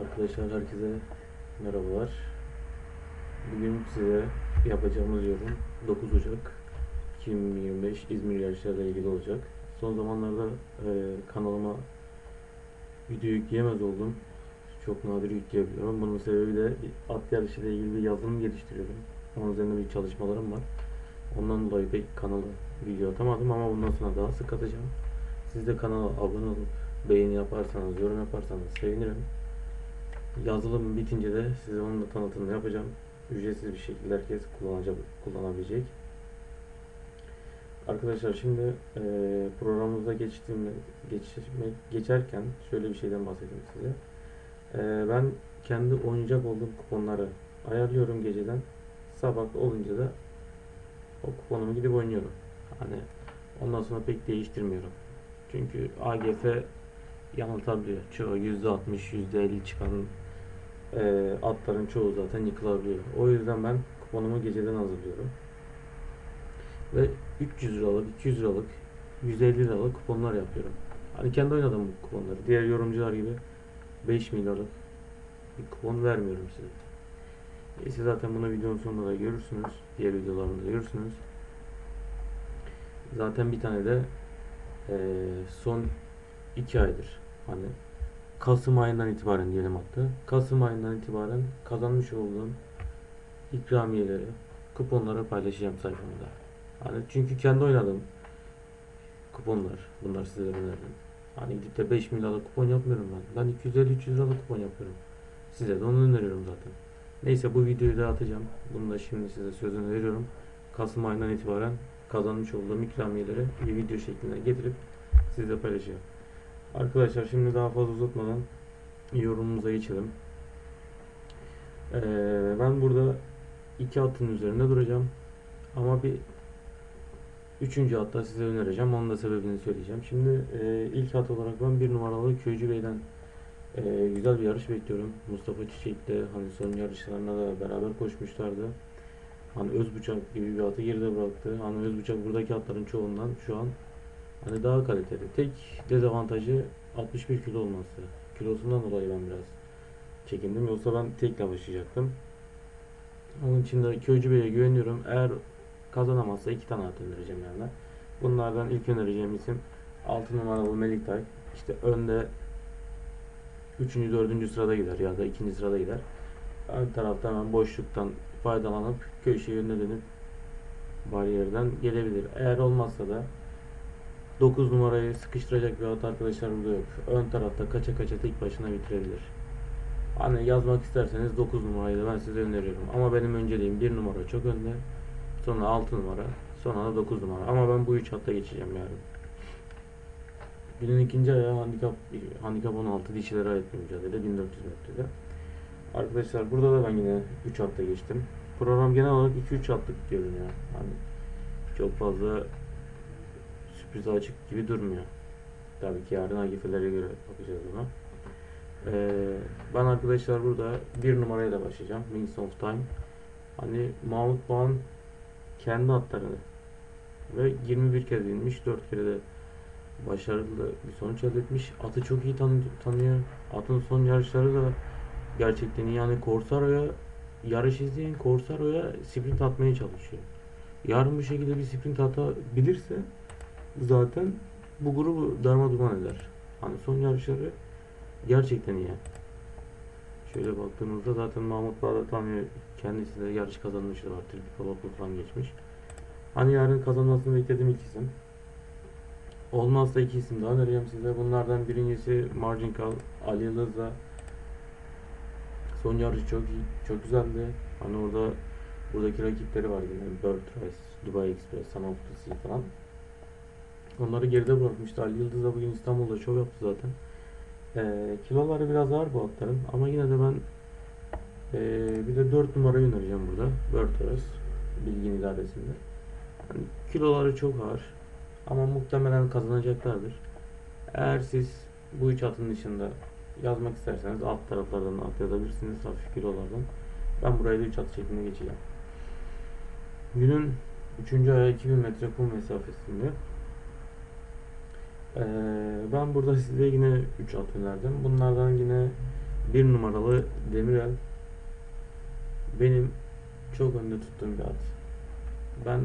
Arkadaşlar herkese merhabalar. Bugün size yapacağımız yorum 9 Ocak 2025 İzmir yarışlarıyla ilgili olacak. Son zamanlarda e, kanalıma video yükleyemez oldum. Çok nadir yükleyebiliyorum. Bunun sebebi de at yarışıyla ilgili bir yazılım geliştiriyorum. Onun üzerinde bir çalışmalarım var. Ondan dolayı pek kanala video atamadım ama bundan sonra daha sık atacağım. Siz de kanala abone olup beğeni yaparsanız, yorum yaparsanız sevinirim. Yazılım bitince de size onun da tanıtımını yapacağım. Ücretsiz bir şekilde herkes kullanabilecek. Arkadaşlar şimdi e, programımıza geçtiğim, geçme, geçerken şöyle bir şeyden bahsedeyim size. E, ben kendi oynayacak olduğum kuponları ayarlıyorum geceden. Sabah olunca da o kuponumu gidip oynuyorum. Hani ondan sonra pek değiştirmiyorum. Çünkü AGF yanıltabiliyor. Çoğu %60, %50 çıkan e, atların çoğu zaten yıkılabiliyor. O yüzden ben kuponumu geceden hazırlıyorum. Ve 300 liralık, 200 liralık, 150 liralık kuponlar yapıyorum. Hani kendi oynadım bu kuponları. Diğer yorumcular gibi 5 milyarlık bir kupon vermiyorum size. E siz zaten bunu videonun sonunda da görürsünüz. Diğer videolarımda da görürsünüz. Zaten bir tane de e, son 2 aydır hani Kasım ayından itibaren diyelim hatta. Kasım ayından itibaren kazanmış olduğum ikramiyeleri, kuponları paylaşacağım sayfamda. Hani çünkü kendi oynadığım kuponlar. Bunlar size önerdim. Hani gidip de 5 milyarlık kupon yapmıyorum ben. Ben 250-300 liralık kupon yapıyorum. Size de onu öneriyorum zaten. Neyse bu videoyu da atacağım. Bunu da şimdi size sözünü veriyorum. Kasım ayından itibaren kazanmış olduğum ikramiyeleri bir video şeklinde getirip sizle paylaşacağım. Arkadaşlar şimdi daha fazla uzatmadan yorumumuza geçelim. Ee, ben burada iki atın üzerinde duracağım. Ama bir üçüncü hatta size önereceğim. Onun da sebebini söyleyeceğim. Şimdi e, ilk at olarak ben bir numaralı Köycü Bey'den e, güzel bir yarış bekliyorum. Mustafa Çiçek'le hani son yarışlarına da beraber koşmuşlardı. Hani Özbıçak gibi bir atı geride bıraktı. Hani Özbıçak buradaki atların çoğundan şu an Hani daha kaliteli. Tek dezavantajı 61 kilo olması. Kilosundan dolayı ben biraz çekindim. Yoksa ben tekle başlayacaktım. Onun için de Köycü Bey'e güveniyorum. Eğer kazanamazsa iki tane at önereceğim yani. Bunlardan ilk önereceğim isim 6 numaralı Melik Tay. İşte önde 3. 4. sırada gider ya da 2. sırada gider. Ön tarafta hemen boşluktan faydalanıp köşe yönüne dönüp bariyerden gelebilir. Eğer olmazsa da 9 numarayı sıkıştıracak bir at arkadaşlar burada yok. Ön tarafta kaça kaça tek başına bitirebilir. Hani yazmak isterseniz 9 numarayı da ben size öneriyorum. Ama benim önceliğim 1 numara çok önde. Sonra 6 numara. Sonra da 9 numara. Ama ben bu 3 hatta geçeceğim yarın. Günün ikinci ayağı handikap, handikap 16 dişilere ait bir mücadele 1400 metrede. Arkadaşlar burada da ben yine 3 hatta geçtim. Program genel olarak 2-3 hatlık görünüyor. Hani çok fazla sürprize açık gibi durmuyor. Tabii ki yarın AGF'lere göre bakacağız buna. Ee, ben arkadaşlar burada bir numarayla başlayacağım. Wings of Time. Hani Mahmut Bağ'ın kendi atlarını ve 21 kez inmiş, 4 kere de başarılı bir sonuç elde etmiş. Atı çok iyi tanı tanıyor. Atın son yarışları da gerçekten. Yani Corsaro'ya yarış izleyen Corsaro'ya sprint atmaya çalışıyor. Yarın bu şekilde bir sprint atabilirse zaten bu grubu darma duman eder. Hani son yarışları gerçekten iyi. Şöyle baktığımızda zaten Mahmut Bağda tanıyor. Kendisi de yarış var. Tripik Paloplu falan geçmiş. Hani yarın kazanmasını beklediğim iki isim. Olmazsa iki isim daha önereceğim size. Bunlardan birincisi Margin Kal, Ali Yıldız'la son yarış çok iyi, çok güzeldi. Hani orada buradaki rakipleri var yine. Bird Race, Dubai Express, Sun of the Sea falan. Onları geride bırakmıştı. Ali Yıldız da bugün İstanbul'da şov yaptı zaten. Ee, kiloları biraz ağır bu atların ama yine de ben ee, bir de 4 numarayı önereceğim burada. Börtöres bilgin idaresinde. Yani kiloları çok ağır ama muhtemelen kazanacaklardır. Eğer siz bu üç atın dışında yazmak isterseniz alt taraflardan at yazabilirsiniz hafif kilolardan. Ben burayı da 3 at şeklinde geçeceğim. Günün 3. ayağı 2000 metre kum mesafesinde. Ee, ben burada size yine 3 at. Bunlardan yine bir numaralı Demirel benim çok önde tuttuğum bir at. Ben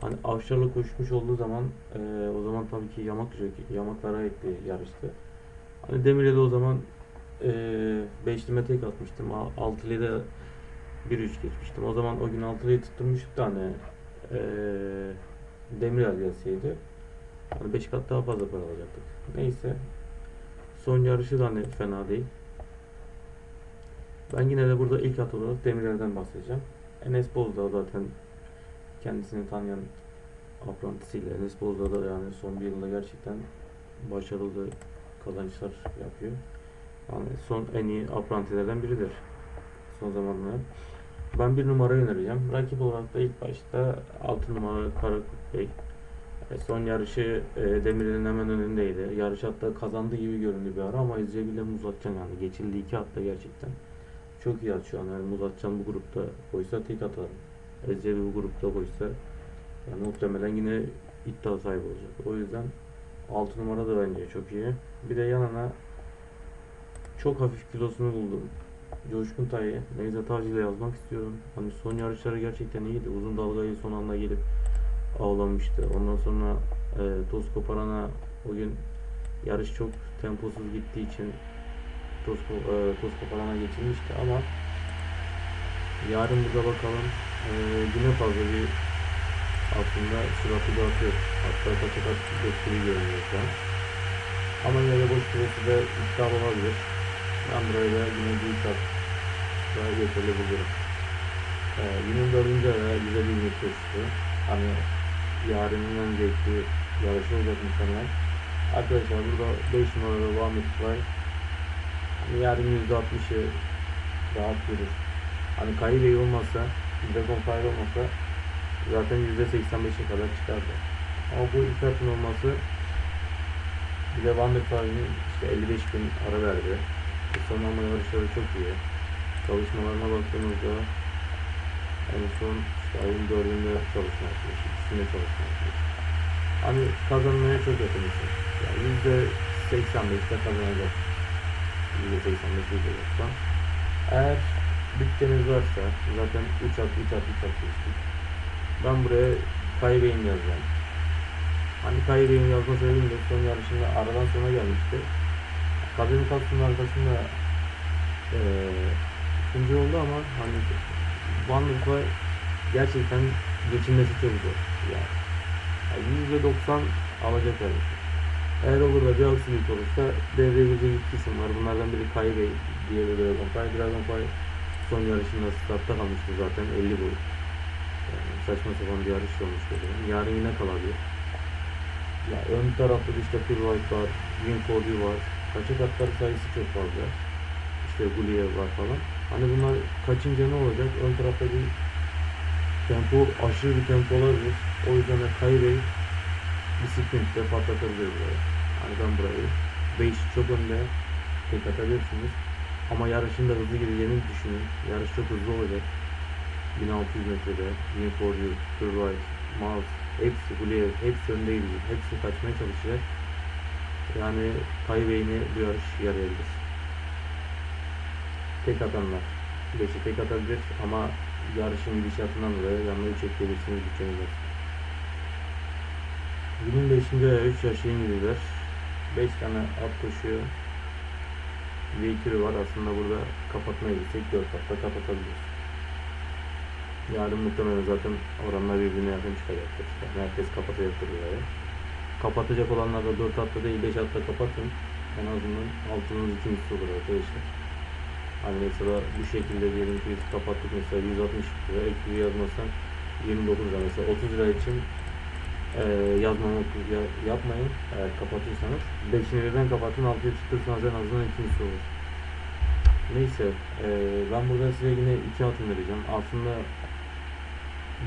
hani Avşar'la koşmuş olduğu zaman eee, o zaman tabii ki yamak jockey, yamaklara etti yarıştı. Hani Demirel'e o zaman eee beşlime tek atmıştım. A- Altılıya da 1-3 geçmiştim. O zaman o gün altılıyı tutturmuştuk da hani eee Demirel gelseydi hani 5 kat daha fazla para alacaktık. Neyse. Son yarışı da hani fena değil. Ben yine de burada ilk at olarak Demirel'den bahsedeceğim. Enes Bozdağ zaten kendisini tanıyan aprantisiyle Enes Bozdağ da yani son bir yılda gerçekten başarılı kazançlar yapıyor. Yani son en iyi aprantilerden biridir son zamanlarda. Ben bir numara önereceğim. Rakip olarak da ilk başta 6 numara Karakurt Bey. E, Son yarışı e, Demirel'in hemen önündeydi. Yarış hatta kazandı gibi göründü bir ara ama izleyebilen Muzatcan yani. Geçildi iki hatta gerçekten. Çok iyi at şu an. Yani Muzatcan bu grupta koysa tek atar. Ezcebi bu grupta koysa yani muhtemelen yine iddia sahibi olacak. O yüzden 6 numara da bence çok iyi. Bir de yanına çok hafif kilosunu buldum. Coşkun Tay'ı Nevzat Avcı ile yazmak istiyorum. Hani son yarışları gerçekten iyiydi. Uzun dalgayı son anda gelip avlamıştı. Ondan sonra e, toz koparana o gün yarış çok temposuz gittiği için toz, e, toz koparana geçilmişti ama yarın burada bakalım e, yine fazla bir aslında suratı dağıtıyor. Hatta kaça kaç gibi görünüyor şu. Ama yine de boş kilosu da iddialı olabilir. Ben burayı da yine büyük kat daha yeterli buluyorum. Ee, 24. ara güzel bir koştu. Hani yarının en zevkli yarışı olacak muhtemelen. Arkadaşlar burada 5 numaralı Vahmet var. Hani yarın %60'ı rahat görür. Hani Kaybey olmasa, Dragon Fire olmasa zaten %85'e kadar çıkardı. Ama bu iki atın olması bir de Van der Vaart'in işte 55 gün ara verdi. E, Son ama yarışları çok iyi. Çalışmalarına baktığımızda en son ayın 4'ünde çalışma yapmış. İkisinde çalışma yapmış. Hani kazanmaya çok yakın için. Yani %85'te kazanacak. %85 %90. Eğer bütçeniz varsa zaten 3 at 3 at 3 at geçtik. Ben buraya Kaybey'in yazacağım. Hani Kaybey'in yazma sebebim de son yarışında aradan sonra gelmişti. Kadın Kasım'ın arkasında eee ikinci oldu ama hani Vaart gerçekten geçilmesi çok zor. Yani, yani %90 alacak yani. Eğer olur da bir aksilik olursa devreye girecek iki isim var. Bunlardan biri Kaybey, diğeri Dragon Fire. Dragon Fire son yarışında startta kalmıştı zaten 50 boy. Yani saçma sapan bir yarış olmuştu. Yarın yine kalabilir. Ya ön tarafta işte White var, Win for You var. Kaçak atları sayısı çok fazla. İşte Gullier var falan. Hani bunlar kaçınca ne olacak? Ön tarafta bir tempo, aşırı bir tempo olabilir. O yüzden de Kaybey bir sprintle patlatabilir burayı. Hani ben burayı 5 çok önde tek atabilirsiniz. Ama yarışın da hızlı gideceğini düşünün. Yarış çok hızlı olacak. 1600 metrede, Win for You, Phil White, Miles, hepsi Gullier, hepsi önde gidecek. Hepsi kaçmaya çalışacak. Yani Kaybey'ine bu yarış yarayabilir. Tek atanlar. Beşi tek atabilir ama yarışın gidişatından dolayı yanına 3 ekleyebilirsiniz bütçeniz varsa. Günün 5. ayağı 3 yaş İngilizler. 5 tane at koşuyor. V2'ü var. Aslında burada kapatmaya gitsek 4 atta kapatabiliriz. Yarın muhtemelen zaten oranlar birbirine yakın çıkacaktır. Yani herkes kapatacaktır burayı. Kapatacak olanlar da 4 hatta değil 5 hatta kapatın. En azından altının ikincisi olur arkadaşlar. Hani mesela bu şekilde diyelim ki biz kapattık mesela 160 lira ek bir yazmasan 29 lira mesela 30 lira için eee yazmamak ya- yapmayın eğer kapatırsanız 5'ini birden kapatın 6'ya çıtırsanız en azından ikincisi olur. Neyse eee, ben burada size yine iki at önereceğim. Aslında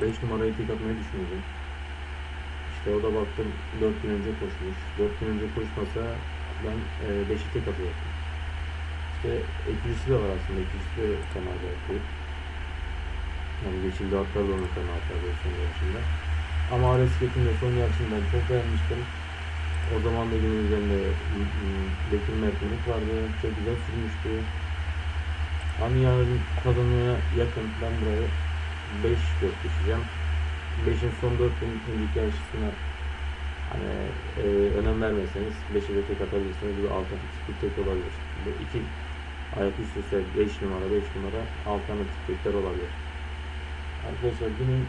5 numarayı tek atmayı düşünüyordum. İşte o da baktım 4 gün önce koşmuş. 4 gün önce koşmasa ben 5'i tek atacaktım. İşte ikilisi de var aslında. İkilisi de fena değil. Yani geçildi atlar da onu fena atlar son yarışında. Ama Aresket'in de son yarışını ben çok beğenmiştim. O zaman da günün üzerinde Bekir Mert'in vardı. Çok güzel sürmüştü. Hani yarın kazanmaya yakın ben buraya 5 4 düşeceğim. 5'in son 4 gün önceki yarışısına hani e, önem vermeseniz 5'e de tek atabilirsiniz. Bir alternatif bir tek olabilir. Bu iki ayak üst üste 5 numara 5 numara alternatif tekler olabilir. Arkadaşlar günün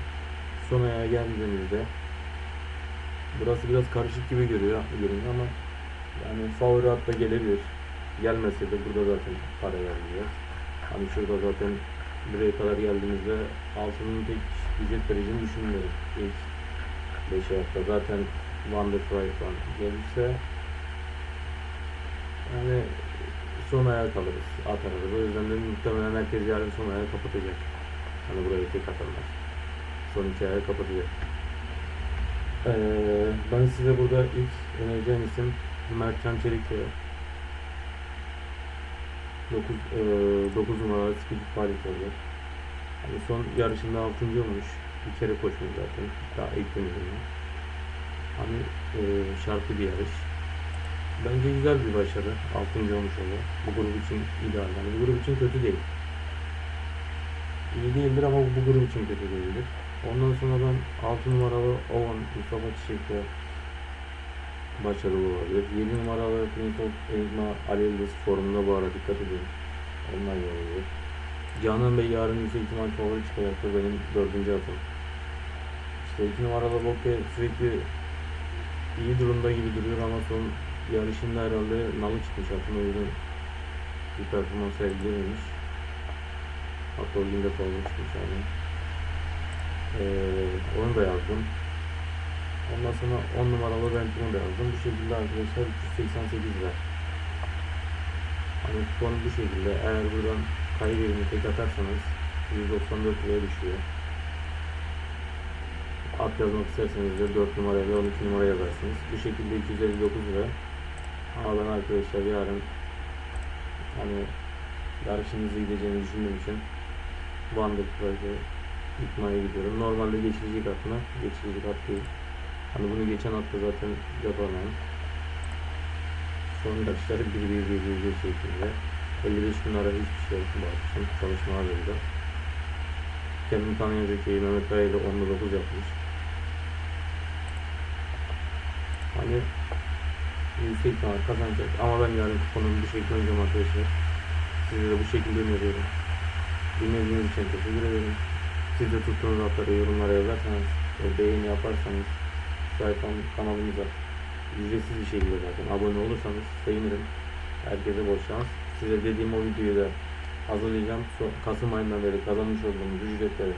son ayağa geldiğimizde burası biraz karışık gibi görüyor, görünüyor ama yani favori hatta gelebilir. Gelmese de burada zaten para vermeyeceğiz. Hani şurada zaten buraya kadar geldiğimizde altının pek ücret vereceğini düşünmüyorum. İlk 5 ayakta zaten Wonderfly falan gelirse yani son ayağa kalırız atarız. O yüzden de muhtemelen herkes yarın son ayağı kapatacak. Hani buraya tek atanlar. Son iki ayağı kapatacak. Ee, ben size burada ilk önereceğim isim Mertcan Çelik'e 9, e, 9 numaralı Speed Pilot oldu. Hani son yarışında 6. olmuş. Bir kere koşmuş zaten. Daha ilk dönüşünde. Hani e, şartlı bir yarış. Bence güzel bir başarı. 6. olmuş oldu. Bu grup için ideal. Yani bu grup için kötü değil. İyi değildir ama bu grup için kötü değildir. Ondan sonra ben 6 numaralı Owen Mustafa Çiçek'te başarılı olabilir. 7 numaralı Prince of Enigma Ali Yıldız forumunda bu ara dikkat edin. Onlar iyi olabilir. Canan Bey yarın yüksek ihtimal favori çıkacaktır benim dördüncü atım. İşte 2 numaralı Bokke sürekli iyi durumda gibi duruyor ama son yarışında herhalde nalı çıkmış atın o yüzden bir performans sergilememiş. Hatta o günde favori çıkmış yani. Ee, onu da yazdım. Ondan sonra 10 numaralı Venture'u da yazdım. Bu şekilde arkadaşlar 388 lira. Hani kupon bu şekilde. Eğer buradan kaybedini tek atarsanız 194 liraya düşüyor. At yazmak isterseniz de 4 numaraya ve 12 numaraya yazarsınız. Bu şekilde 259 lira. Ben arkadaşlar yarın hani yarışınızı gideceğini düşündüğüm için Wonderfly'de İkma'ya gidiyorum. Normalde geçilecek atına geçilecek at değil. Hani bunu geçen hafta zaten yapamam. Son yarışları 1 1 1 1 1 şeklinde. 55 bin ara hiçbir şey akşam çalışma halinde. Kendimi tanıyan Zeki'yi Mehmet Kaya ile 10'da 9 yapmış. Hani yüksek ihtimal kazanacak ama ben yarın kuponumu bu şekilde oynayacağım arkadaşlar. Size de bu şekilde öneriyorum. Dinlediğiniz için teşekkür ederim. Siz de tuttuğunuz hatları yorumlara yazarsanız ve beğeni yaparsanız sayfam kanalımıza ücretsiz bir şekilde zaten abone olursanız sevinirim. Herkese bol şans. Size dediğim o videoyu da hazırlayacağım. Kasım ayından beri kazanmış olduğumuz ücretleri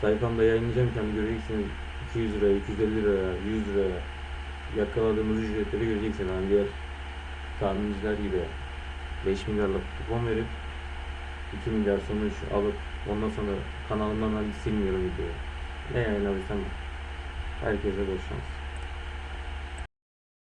sayfamda yayınlayacağım ki hani göreceksiniz 200 liraya, 250 liraya, 100 liraya yakaladığımız ücretleri göreceksiniz. Hani diğer tahminciler gibi 5 milyarlık kupon verip 2 milyar sonuç alıp ondan sonra kanalımdan hani silmiyorum videoyu. Ne yayınladıysam herkese bol şans.